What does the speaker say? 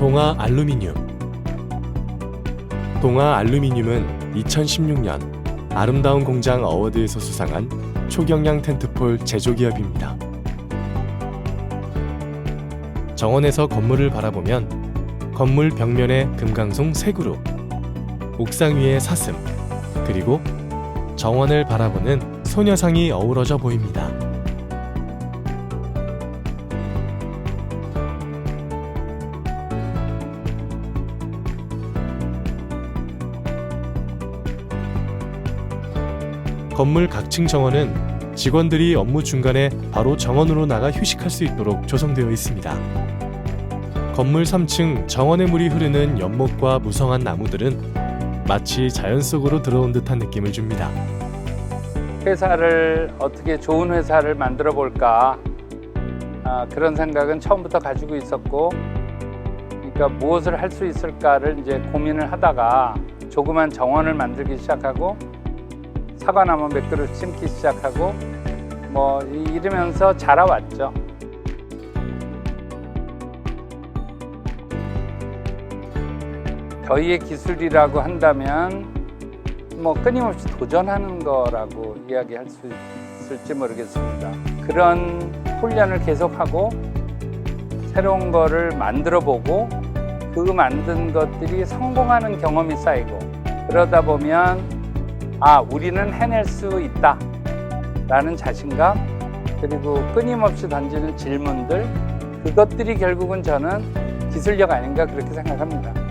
동아 알루미늄 동아 알루미늄은 2016년 아름다운 공장 어워드에서 수상한 초경량 텐트폴 제조기업입니다. 정원에서 건물을 바라보면 건물 벽면에 금강송 세 그룹, 옥상 위에 사슴, 그리고 정원을 바라보는 소녀상이 어우러져 보입니다. 건물 각층 정원은 직원들이 업무 중간에 바로 정원으로 나가 휴식할 수 있도록 조성되어 있습니다. 건물 3층 정원의 물이 흐르는 연못과 무성한 나무들은 마치 자연 속으로 들어온 듯한 느낌을 줍니다. 회사를 어떻게 좋은 회사를 만들어 볼까 아, 그런 생각은 처음부터 가지고 있었고 그러니까 무엇을 할 수 있을까를 이제 고민을 하다가 조그만 정원을 만들기 시작하고 사과나무 몇 그루 심기 시작하고 뭐 이- 이러면서 자라왔죠. 저희의 기술이라고 한다면 뭐 끊임없이 도전하는 거라고 이야기할 수 있을지 모르겠습니다. 그런 훈련을 계속하고 새로운 거를 만들어 보고 그 만든 것들이 성공하는 경험이 쌓이고 그러다 보면 아 우리는 해낼 수 있다 라는 자신감 그리고 끊임없이 던지는 질문들 그것들이 결국은 저는 기술력 아닌가 그렇게 생각합니다.